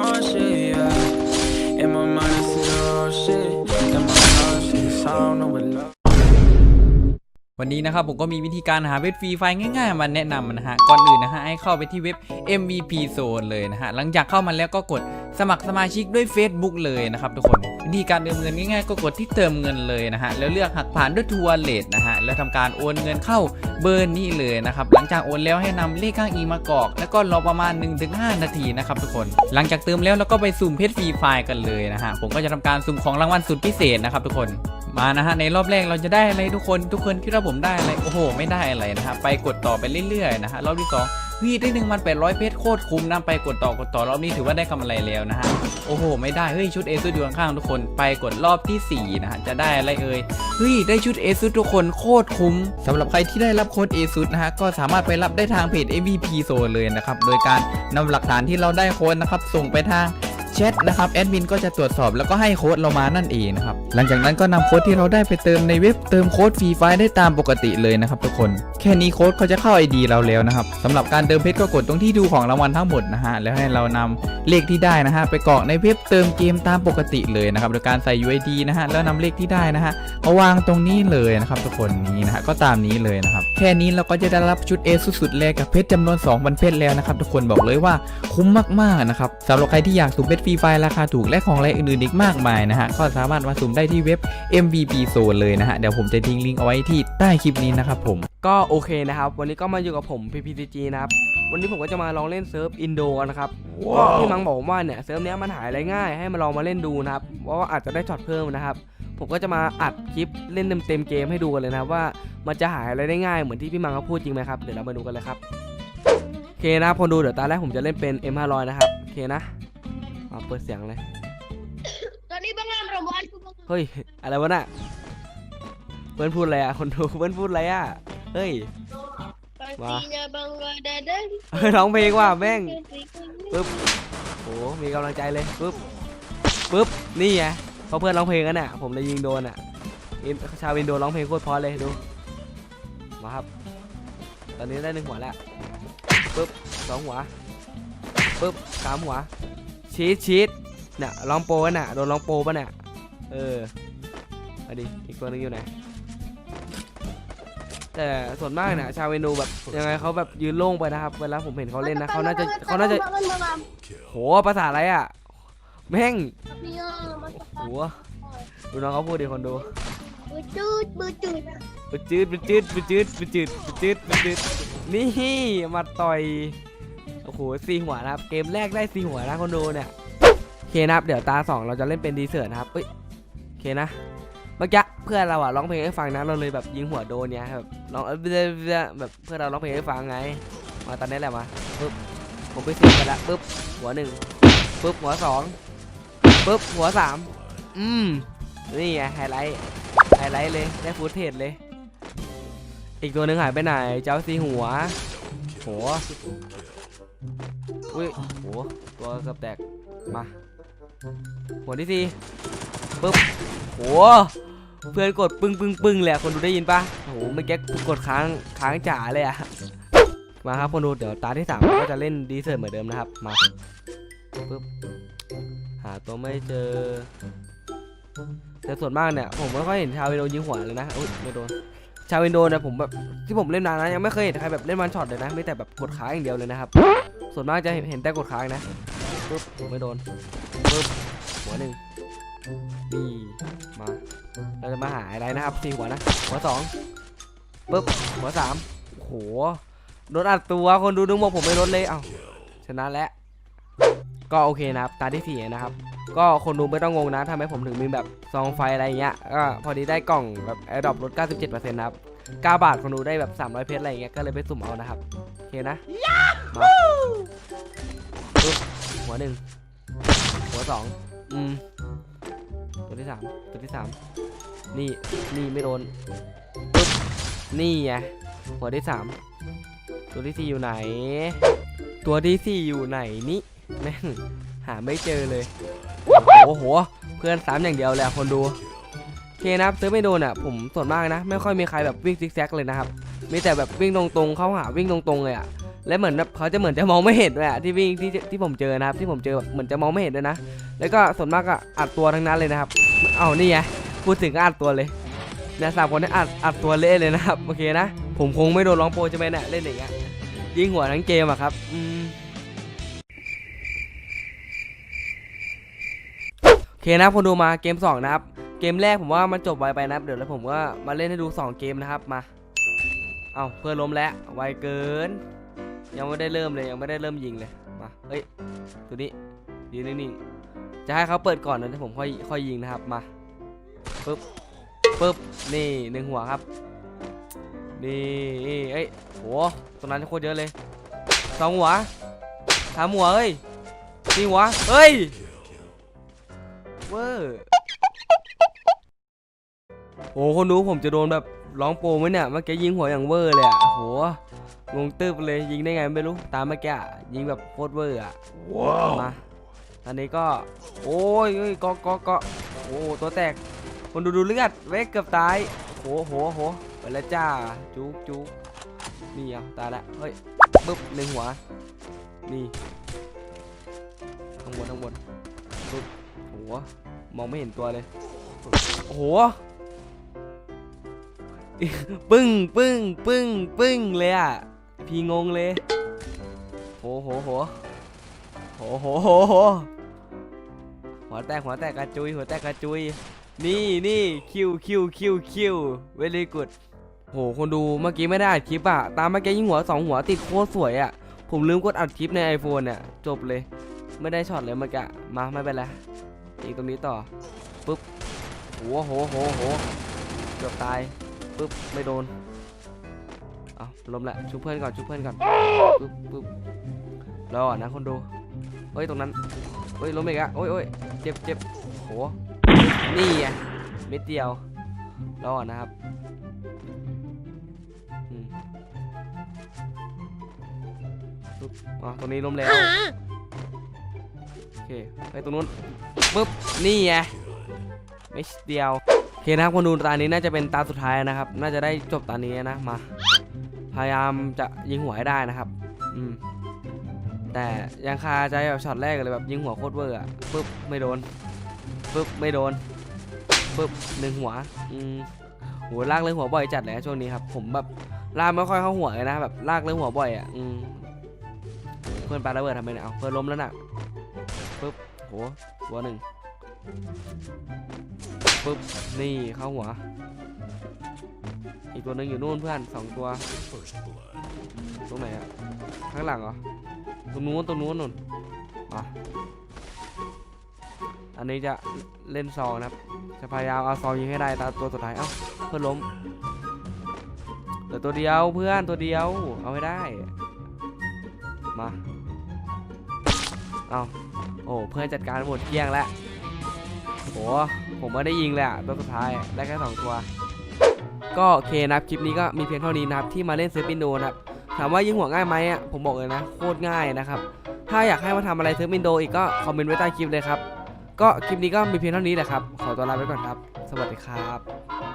wrong shit, yeah. In my mind, I see the wrong shit. In my heart, see the sound of love. วันนี้นะครับผมก็มีวิธีการหาเว็บฟรีไฟล์ง่ายๆ มาแนะนำนะฮะ ก่อนอื่นนะฮะให้เข้าไปที่เว็บ MVP Zone เลยนะฮะ หลังจากเข้ามาแล้วก็กดสมัครสมาชิกด้วย Facebook เลยนะครับทุกคน วิธีการเติมเงินง่ายๆ ก็กดที่เติมเงินเลยนะฮะ แล้วเลือกหักผ่านด้วยทัวร์เลทนะฮะ แล้วทำการโอนเงินเข้าเบอร์นี้เลยนะครับ หลังจากโอนแล้วให้นำเลขข้างอีมากรอก แล้วก็รอประมาณ 1-5 นาทีนะครับทุกคน หลังจากเติมแล้วเราก็ไปสุ่มเพชรฟรีไฟล์กันเลยนะฮะ ผมก็จะทำการสุ่มของรางวัลสุดพิเศษนะครับทุกคน มานะฮะในรอบแรกเราจะได้อะไรทุกคนทุกคนคิดว่าผมได้อะไรโอ้โห ไม่ได้อะไรนะฮะไปกดต่อไปเรื่อยๆนะฮะรอบที่สองเฮ้ยได้หนึ่งมันแปดร้อยเพชรโคตรคุ้มนะไปกดต่อกดต่อรอบนี้ถือว่าได้กำไรแล้วนะฮะโอ้โห ไม่ได้เฮ้ยชุดเอซุดอยู่ข้างๆทุกคนไปกดรอบที่สี่นะฮะจะได้อะไรเอ่ยเฮ้ยได้ชุดเอซุดทุกคนโคตรคุ้มสำหรับใครที่ได้รับโค้ดเอซุดนะฮะก็สามารถไปรับได้ทางเพจ MVP Zone เลยนะครับโดยการนำหลักฐานที่เราได้โค้ดนะครับส่งไปทางแชทนะครับแอดมินก็จะตรวจสอบแล้วก็ให้โค้ดเรามานั่นเองนะครับ หลังจากนั้นก็นำโค้ดที่เราได้ไปเติมในเว็บเติมโค้ดฟรีไฟล์ได้ตามปกติเลยนะครับทุกคน แค่นี้โค้ดเขาจะเข้า ID เราแล้วนะครับสำหรับการเติมเพชรก็กดตรงที่ดูของรางวัลทั้งหมดนะฮะแล้วให้เรานำเลขที่ได้นะฮะไปกรอกในเว็บเติมเกมตามปกติเลยนะครับโดยการใส่ UID นะฮะแล้วนำเลขที่ได้นะฮะมาวางตรงนี้เลยนะครับทุกคนนี่นะฮะก็ตามนี้เลยนะครับแค่นี้เราก็จะได้รับชุด A สุดๆเลยกับเพชรจำนวน2วันเพชรแล้วนะครับทุกคนบอกเลยว่าคุ้มมากๆนะครับสำหรับใครที่อยากสุ่มเพชรฟรีไฟล์ราคาถูกและของรายอื่นๆอีกมากมายนะฮะก็สามารถมาสุ่มได้ที่เว็บ MVP Zone เลยนะฮะ เดี๋ยวผมจะทิ้งลิงก์เอาไว้ที่ใต้คลิปนี้นะครับผม ก็โอเคนะครับ วันนี้ก็มาอยู่กับผม PPTG นะครับ วันนี้ผมก็จะมาลองเล่นเซิร์ฟอินโดนะครับก็พี่มังบอกว่าเนี่ยเซิร์ฟเนี้ยมันหายอะไรง่ายให้มาลองมาเล่นดูนะครับเพราะว่าอาจจะได้ช็อตเพิ่มนะครับผมก็จะมาอัดคลิปเล่นเต็มๆเกมให้ดูกันเลยนะครับว่ามันจะหายอะไรได้ง่ายเหมือนที่พี่มังเขาพูดจริงไหมครับเดี๋ยวเรามาดูกันเลยครับโอเคนะครับคนดูเดี๋ยวตาแรกผมจะเล่นเป็น M500 นะครับโอเคนะเอาเปิดเสียงเลย เฮ้ย อะไรวะน่ะเพื่อนพูดอะไรอะ คนดูเพื่อนพูดอะไรอะ เฮ้ย Pastinya bang gak ada dari. เฮ้ยร้องเพลงว่ะแม่ง Pastinya. ปึ๊บโห มีกำลังใจเลย ปึ๊บ ปึ๊บ นี่ไงเขาเพื่อนร้องเพลงกันน่ะ ผมเลยยิงโดนอะอินชาวอินโดร้องเพลงโคตรเพราะเลยดู มาครับ ตอนนี้ได้หนึ่งหัวแล้ว ปึ๊บสองหัว ปึ๊บสามหัว ชีสชีสเนี่ยร้องโปรกันน่ะ โดนร้องโปรป่ะเนี่ย เออเอาดิอีกตัวหนึงอยู่ไหน แต่ส่วนมากเนี่ยชาวอินโดแบบยังไงเขาแบบยืนโล่งไปนะครับ เวลาผมเห็นเขาเล่นนะเขาน่าจะเขาน่าจะ Makan makan. โหภาษาอะไรอะ แม่ง Pastinya masak. โหดูน้องเขาพูดดิคนดู Becut becut. ปดจืดปดจืดปดจืดปดจืดปดจืดปดจืดนี่มาต่อยโอ้โหสี่หัวนะครับ เกมแรกได้สี่หัวนะคนดูเนี่ยโอเคนะครับ เดี๋ยวตาสองเราจะเล่นเป็นดีเซอร์นะครับเอ้ยโอ เคนะเมื่อกี้เพื่อนเราอะร้องเพลงให้ฟังนะเราเลยแบบยิงหัวโดนเนี่ยแบบร้องเออแบบเพื่อนเราร้องเพลงให้ฟังไง มาตอนนี้แหละมาปึ๊บผมไปสียบไปละปึ๊บหัวหนึ่งปึ๊บหัวสองปึ๊บหัวสามอืมนี่ไงไฮไลท์ไฮไลท์เลยได้ฟูดเทจเลย อีกตัวหนึ่งหายไปไหนเจ้าสีหัวโหอุ้ยโหตัวเกือบแตกมาหัวที่สี่ ปึ๊บโหเพื่อนกดปึ้งปึ้งปึ้งเลยอะคนดูได้ยินปะโหเมื่อกี้กดค้างค้างจ๋าเลยอะมาครับคนดูเดี๋ยวตาที่สามก็จะเล่นดีเซอร์เหมือนเดิมนะครับมาปึ๊บหาตัวไม่เจอแต่ส่วนมากเนี่ยผมไม่ค่อยเห็นชาววินโดยิงหัวเลยนะอุ้ยไม่โดนชาววินโดเนี่ยผมแบบที่ผมเล่นนานนะยังไม่เคยเห็นใครแบบเล่นวันช็อตเลยนะไม่แต่แบบกดค้างอย่างเดียวเลยนะครับ ส่วนมากจะเห็นเห็นแต่กดค้างนะปึ๊บไม่โดนปึ๊บหัวหนึ่ง นี่มาเราจะมาหาอะไรนะครับสี่หัวนะ หัวสองปึ๊บ หัวสามโหโดนอัดตัวคนดูนึกว่าผมไม่ลดเลยเอ้าชนะแล้วก็โอเคนะครับ ตาที่สี่นะครับ ก็คนดูไม่ต้องงงนะทำไมผมถึงมีแบบซองไฟอะไรเงี้ยก็พอดีได้กล่องแบบแอร์ดรอปลด 97%นะครับ9บาทคนดูได้แบบ300เพชรอะไรเงี้ยก็เลยไปสุ่มเอานะครับโอเคนะมาปึ๊บหัวหนึ่งหัวสองอืม ตัวที่สามตัวที่สามนี่ นี่ไม่โดนปึ๊บนี่ไงหัวที่สามตัวที่สี่อยู่ไหน ตัวที่สี่อยู่ไหนนี่แม่งหาไม่เจอเลยโอ้โหเพื่อนสามอย่างเดียวเละคนดูโอเคนะครับซื้อไม่โดนอะผมส่วนมากนะ ไม่ค่อยมีใครแบบวิ่งซิกแซกเลยนะครับมีแต่แบบวิ่งตรงๆเข้าหาวิ่งตรงๆเลยอะ และเหมือนแบบเขาจะเหมือนจะมองไม่เห็นด้วยอะที่วิ่งที่ที่ผมเจอนะครับที่ผมเจอแบบเหมือนจะมองไม่เห็นด้วยนะ แล้วก็ส่วนมากก็อัดตัวทั้งนั้นเลยนะครับ เอานี่ไงพูดถึงก็อัดตัวเลยเนี่ยสามคนนี้อัดอัดตัวเละเลยนะครับโอเคนะผมคงไม่โดนร้องโปรใช่ไหมเนี่ยเล่นอย่างเงี้ยยิงหัวทั้งเกมอะครับอืมโอเคนะคนดูมาเกมสองนะครับเกมแรกผมว่ามันจบไวไปนะครับเดี๋ยวแล้วผมก็มาเล่นให้ดู 2 เกมนะครับมา เอาเพื่อล้มแล้วไวเกิน ยังไม่ได้เริ่มเลยยังไม่ได้เริ่มยิงเลยมาเฮ้ยตัวนี้ยืนนิ่งๆจะให้เขาเปิดก่อนนะเดี๋ยวผมค่อยค่อยยิงนะครับมาปึ๊บปึ๊บนี่หนึ่งหัวครับนี่เอ้ยโหตรงนั้นโคตรเยอะเลยสองหัวสามหัวเฮ้ยสี่หัวเฮ้ยเวอร์ อ้คนดูผมจะโดนแบบร้องโปรไหมเนี่ยเมื่อกี้ยิงหัวอย่างเวอร์เลยอะโหงงตึบเลยยิงได้ไงไม่รู้ตามเมื่อกี้อะยิงแบบโคตรเวอร์อะมาตอนนี้ก็ โอ้ยเฮ้ยก็ก็ก็โอ้ตัวแตกคนดูดูเลือดเวกเกือบตายโหโหโหไปแล้วจ้าจุกจุกนี่อะตายละเฮ้ยปึ๊บหนึ่งหัวนี่ข้างบนข้างบนปึ๊บโหมองไม่เห็นตัวเลยโอ้โห ปึ้งปึ้งปึ้งปึ้งเลยอะ พี่งงเลย โหโหโหโหโหโหโหหัวแตกหัวแตกกระจุยหัวแตกกระจุย นี่นี่คิวคิวคิวคิวเวลีกุดโหคนดูเมื่อกี้ไม่ได้อัดคลิปอะตามเมื่อกี้ยิงหัวสองหัวติดโคตรสวยอะผมลืมกดอัดคลิปใน iPhone เนี่ยจบเลย ไม่ได้ช็อตเลยเมื่อกี้มาไม่เป็นไรอีกตรงนี้ต่อปุ๊บโหโหโหโหเกือบตาย ปุ๊บไม่โดนเอาล้มละชุบเพื่อนก่อนชุบเพื่อนก่อนปุ๊บปุ๊บรอก่อนะคนดูเฮ้ยตรงนั้นเฮ้ยล้มอีกอะโอ้ยโอ้ยเจ็บเจ็บโหนี่ไงเม็ดเดียวรอดนะครับอืมปึ๊บอ๋อตรงนี้ล้มแล้วโอเคไปตรงนู้นปึ๊บนี่ไงเม็ดเดียว โอเคนะครับคนดูตานี้น่าจะเป็นตาสุดท้ายนะครับ น่าจะได้จบตานี้นะมา พยายามจะยิงหัวให้ได้นะครับ อืมแต่ยังคาใจแบบช็อตแรกเลยแบบยิงหัวโคตรเวอร์อะปึ๊บไม่โดนปึ๊บไม่โดนปึ๊บหนึ่งหัวอืมโหลากเลยหัวบ่อยจัดเลยช่วงนี้ครับ ผมแบบลากไม่ค่อยเข้าหัวเลยนะแบบลากเลยหัวบ่อยอะอืมเพื่อนปาระเบิดทำไมเนี่ยเอาเพื่อนล้มแล้วน่ะปึ๊บโหหัวหนึ่ง ปึ๊บนี่เข้าหัว อีกตัวหนึ่งอยู่นู่นเพื่อนสองตัวตรงไหนอะข้างหลังเหรอตรงนู้นตรงนู้นนู่นอันนี้จะเล่นซองนะครับ จะพยายามเอาซองยิงให้ได้ตาตัวสุดท้ายเอ้าเพื่อนล้มเหลือตัวเดียวเพื่อนตัวเดียวเอาให้ได้ มาเอาโอ้เพื่อนจัดการหมดเกลี้ยงแล้วโอ้ ผมไม่ได้ยิงเลยอะตัวสุดท้ายได้แค่สองตัวก็โอเคนะครับคลิปนี้ก็มีเพียงเท่านี้นะครับที่มาเล่นเซฟปินโดนะครับถามว่ายิงหัวง่ายไหมอะผมบอกเลยนะโคตรง่ายนะครับถ้าอยากให้มาทำอะไรเซฟปินโดอีกก็คอมเมนต์ไว้ใต้คลิปเลยครับก็คลิปนี้ก็มีเพียงเท่านี้แหละครับขอตัวลาไปก่อนครับ สวัสดีครับ